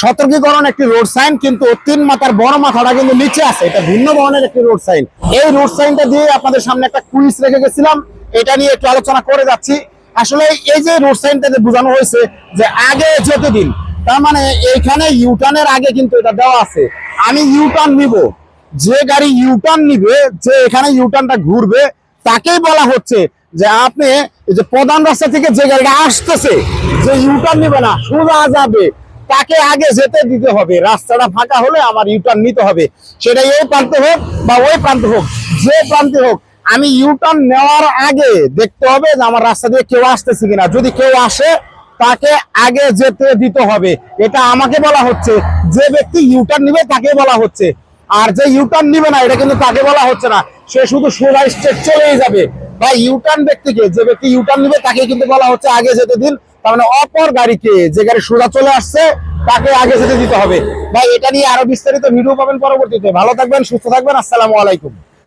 সতর্কীকরণ একটি road sign কিন্তু তিন মাথার বড় মাথাটা কিন্তু নিচে আছে। এটা ভিন্ন ধরনের একটি রোড সাইন এই রোড সাইনটা দিয়ে আপনাদের সামনে একটা কুইজ রেখে গেছিলাম। এটা নিয়ে একটু আলোচনা করে যাচ্ছি। আসলে এই যে রোড সাইনটাতে বোঝানো হয়েছে যে আগে যেতে দিন তার মানে এইখানে ইউটার্নের আগে কিন্তু এটা দেওয়া আছে। আমি ইউটার্ন নিব। যে গাড়ি ইউটার্ন নিবে, যে এখানে ইউটার্নটা ঘুরবে, তাকেই বলা হচ্ছে যে আপনি যে প্রধান রাস্তা থেকে যে গাড়িটা আসতেছে, যে ইউটার্ন নিবে না, সোজা যাবে। তাকে আগে যেতে দিতে হবে। রাস্তাটা ফাঁকা হলে আমার ইউটার্ন নিতে হবে। সেটা এই প্রান্তে হোক বা ওই প্রান্তে হোক, যে প্রান্তে হোক, আমি ইউটার্ন নেওয়ার আগে দেখতে হবে যে আমার রাস্তা দিয়ে কেউ আসতেছে কিনা। যদি কেউ আসে, তাকে আগে যেতে দিতে হবে। এটা আমাকে বলা হচ্ছে। যে ব্যক্তি ইউটার্ন নিবে, তাকে বলা হচ্ছে। আর যে ইউটার্ন নিবে না, এটা কিন্তু তাকে বলা হচ্ছে না। সে শুধু সোজা স্ট্রেট চলেই যাবে। বা ইউটার্ন ব্যক্তিকে, যে ব্যক্তি ইউটার্ন নিবে, তাকে কিন্তু বলা হচ্ছে আগে যেতে দিন। তার মানে অপর গাড়িকে যে গাড়ি সোজা চলে আসছে, তাকে আগে যেতে দিতে হবে। ভাই, এটা নিয়ে আরও বিস্তারিত ভিডিও পাবেন পরবর্তীতে। ভালো থাকবেন, সুস্থ থাকবেন, আসসালামু আলাইকুম।